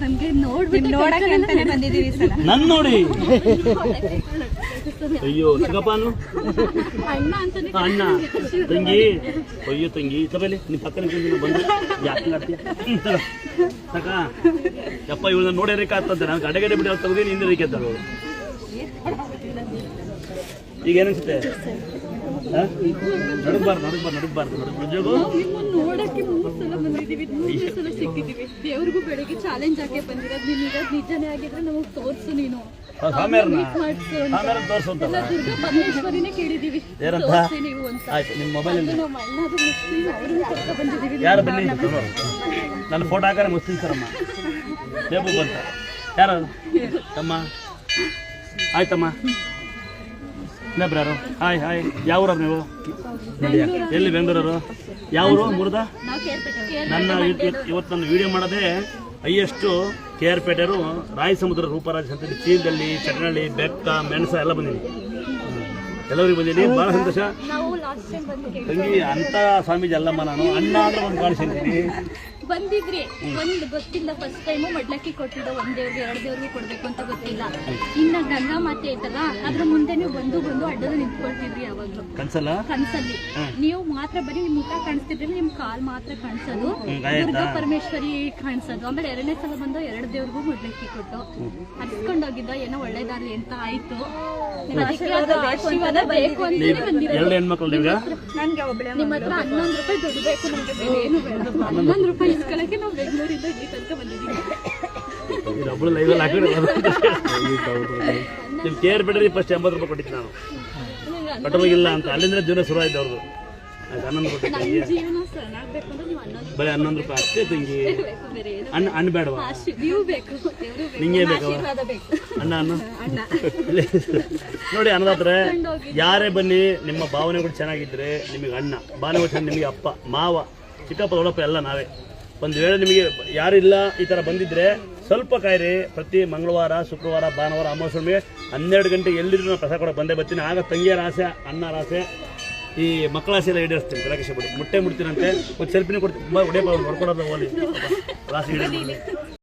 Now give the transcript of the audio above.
ನಮ್ಗೆ ನೋಡ್ಬಿಟ್ಟು ನೋಡಕ್ಕೆ ಅಂತಾನೆ ಬಂದಿದೀವಿ ಸಲ. ನನ್ ನೋಡಿ. ಅಯ್ಯೋ ಚಿಕ್ಕಪ್ಪನು ಅಣ್ಣ ಅಂತಾನೆ ಅಣ್ಣ. ತಂಗಿ. ಅಯ್ಯೋ ತಂಗಿ. ತಗೊಳ್ಳಿ ನಿಮ್ಮ ಪಕ್ಕನ ಬಂದು ಯಾಕೆ ಮಾಡ್ತೀಯ ಸಾಕ. ಯಪ್ಪ ಇವಳನ್ನ ನೋಡ್ಯಾರಿಕ ಆಗ್ತದೆ ನಾನು ಅಡಗಡೆ ಬಿಡಿ ಅವ್ರು ತೆಗ್ದು ಹಿಂದೆ ತಗೋ ಈಗ ಏನನ್ಸುತ್ತೆ ನಡಗ್ಬಾರ್ದು ನಡಗ್ಬಾರ್ದು ನಡಗ್ಬಾರ್ದು ನಡಗ್ ನೋಡಕ್ಕೆ ಮೂರ್ ಸಲ ಬಂದಿದೀವಿ ಮೂರು ಸಲ ಸಿಕ್ಕಿದೀವಿ ದೇವ್ರಿಗೂ ಬೆಳಿಗ್ಗೆ ಚಾಲೆಂಜ್ ಆಗಿ ಬಂದಿರೋದು ನೀನ್ ಇರೋದು ನಿಜನೇ ಆಗಿದ್ರೆ ನಮಗ್ ತೋರ್ಸು ನೀನು. ಅಂತ. ಪರಮೇಶ್ವರಿನೇ ಕೇಳಿದೀವಿ? ನೀವು ನಿಮ್ಮ ಅಣ್ಣದು ಮುಸ್ಲಿಂ ಅವ್ರನ್ನ ಯಾರು ಬನ್ನಿ. ನನ್ನ ಫೋಟೋ ಹಾಕಿ ಮುಸ್ಲಿಂ ಸರಮ್ಮ ದೇಬು ಬಂತ. ಯಾರು? ತಮ್ಮ? ಆಯ್ತಮ್ಮ. ಇನ್ನೊಬ್ರು ಹಾಯ್ ಹಾಯ್ ಯಾವ ನೀವು? ಎಲ್ಲಿ ಬೆಂಗಳೂರವರು? ಯಾವರು ಮುರ್ದ? ನನ್ನ ಇವತ್ತು ನಾನು ನನ್ನ ವಿಡಿಯೋ ಮಾಡೋದೇ ಹೈಯೆಸ್ಟು ಕೆ ಆರ್ ಪೇಟೆರು ರಾಯಸಮುದ್ರ ರೂಪರಾಜ್ ಅಂತ ಚೀಲದಲ್ಲಿ ಚಟ್ನಳ್ಳಿ ಬೆಕ್ಕ ಮೆಣಸ ಎಲ್ಲ ಬಂದೀನಿ. ಎಲ್ಲರಿಗೂ ಬಂದೀನಿ. ಭಾಳ ಸಂತೋಷ. ತಂಗಿ ಅಂತ ಸ್ವಾಮೀಜಿ ಅಲ್ಲಮ್ಮ ನಾನು. ಅಣ್ಣ ಅಂದ್ರೆ ಒಂದು ಕಾಣಿಸಿದ್ದೀನಿ. ಬಂದಿದ್ರಿ. ಒಂದ್ ಗೊತ್ತಿಲ್ಲ ಫಸ್ಟ್ ಟೈಮು ಮಡ್ಲಕ್ಕಿ ಕೊಟ್ಟಿದ್ದು ಒಂದ್ ದೇವ್ರಿಗೆ ಎರಡ್ ದೇವ್ರಿಗೆ ಕೊಡ್ಬೇಕು ಅಂತ ಗೊತ್ತಿಲ್ಲ. ಇನ್ನ ಗಂಗಾ ಮಾತೆ ಐತಲ್ಲ ಅದ್ರ ಮುಂದೆ ನೀವು ಬಂದು ಬಂದು ಅಡ್ಡದ ನಿಂತ್ಕೊಳ್ತಿದ್ರಿ ಯಾವಾಗ್ಲೂ. ಕನ್ಸಲ್ಲ? ಕನ್ಸಲ್ಲಿ. ನೀವು ಮಾತ್ರ ಬರೀ ನಿಮ್ ಮುಖ ಕಾಣಿಸ್ತಿದ್ರೆ ನಿಮ್ ಕಾಲ್ ಮಾತ್ರ ಕಾಣಿಸೋದು. ದುರ್ಗಾ ಪರಮೇಶ್ವರಿ ಕಾಣಿಸೋದು. ಆಮೇಲೆ ಎರಡನೇ ಸಲ ಬಂದು ಎರಡು ದೇವ್ರಿಗೂ ಮಡ್ಲಕ್ಕಿ ಕೊಟ್ಟು ಹರ್ಸ್ಕೊಂಡೋಗಿದ್ದ ಏನೋ ಒಳ್ಳೇದಾಗ್ಲಿ ಅಂತ ಆಯ್ತು. ನನ್ಗೆ ಒಬ್ಳೆ ನಿಮ್ಮ ಹತ್ರ ಹನ್ನೊಂದು ರೂಪಾಯಿ ದುಡ್ಡು ಬೇಕು ನಮ್ಗೆ ಬೇರೆ ಏನು ಬೇಡ. ಹನ್ನೊಂದು ರೂಪಾಯಿ ಇಸ್ಕೊಳಕ್ಕೆ ನಾವು ಬೆಂಗಳೂರಿಂದ ಇಲ್ಲಿ ತನಕ ಬಂದಿದ್ದೀವಿ. ಒಬ್ಬಳು ಲೈವಲ್ಲಿ ಹಾಕಿದ್ರೆ ನೀವು ಕೇರ್ ಬಿಡ್ರಿ ಫಸ್ಟ್ ಎಂಬತ್ತು ರೂಪಾಯಿ ಕೊಟ್ಟಿದ್ದು ನಾನು. ಕಟ್ಟೋಗಿಲ್ಲ ಅಂತ. ಅಲ್ಲಿಂದ ಜೀವನ ಶುರು ಆಯ್ತು ಅವ್ರದ್ದು ಹನ್ನೊಂದು ಕೊಟ್ಟಿದ್ದೆ. ಜೀವನ ಚೆನ್ನಾಗ್ಬೇಕು ಅಂದ್ರೆ ನೀವು ಹನ್ನೊಂದು ಬರೀ ಹನ್ನೊಂದು ರೂಪಾಯಿ ಅಷ್ಟೇ ತಂಗಿ. ರೂಪಾಯಿ ಬೇಕು ಬೇರೆ ಏನು ಅಣ್ಣ ಅಣ್ಣ ಬೇಡವಾ? ಆಶೀ- ನೀವು ಬೇಕು ದೇವರು ಬೇಕು. ನಿಂಗೆ ಬೇಕವ? ಆಶೀರ್ವಾದ ಬೇಕು. ಅಣ್ಣ ಅಣ್ಣ. ನೋಡಿ ಅನ್ನದಾತ್ರೆ ಯಾರೇ ಬನ್ನಿ ನಿಮ್ಮ ಭಾವನೆಗಳು ಚೆನ್ನಾಗಿದ್ರೆ ನಿಮಗೆ ಅಣ್ಣ ಭಾವನೆಗಳು ಚೆನ್ನಾಗಿ ನಿಮಗೆ ಅಪ್ಪ ಮಾವ ಚಿಕ್ಕಪ್ಪ ದೊಡ್ಡಪ್ಪ ಎಲ್ಲ ನಾವೇ. ಒಂದು ವೇಳೆ ನಿಮಗೆ ಯಾರಿಲ್ಲ ಈ ಥರ ಬಂದಿದ್ರೆ ಸ್ವಲ್ಪ ಕಾಯಿರಿ. ಪ್ರತಿ ಮಂಗಳವಾರ, ಶುಕ್ರವಾರ, ಭಾನುವಾರ ಅಮಾವಾಸ್ಯೆ ಹನ್ನೆರಡು ಗಂಟೆ ಎಲ್ಲಿದ್ರು ನಾನು ಪ್ರಸಾದ ಕೊಡೋಕೆ ಬಂದೇ ಬರ್ತೀನಿ. ಆಗ ತಂಗಿಯರ ಆಸೆ ಅಣ್ಣರ ಆಸೆ ಈ ಮಕ್ಕಳ ಆಸೆ ಎಲ್ಲ ಈಡೇರಿಸ್ತೀನಿ. ಕಲಾಕೇಶ ಬಿಡಿ ಮುಟ್ಟೆ ಮುಡ್ತೀನಂತೆ ಒಂದು ಸೆಲ್ಫಿನೇ ಕೊಡ್ತೀನಿ. ತುಂಬ ಹೊಡೆಯಪ್ಪ ನೋಡ್ಕೊಡೋದು ಹೋಲಿ ರಾಸಿ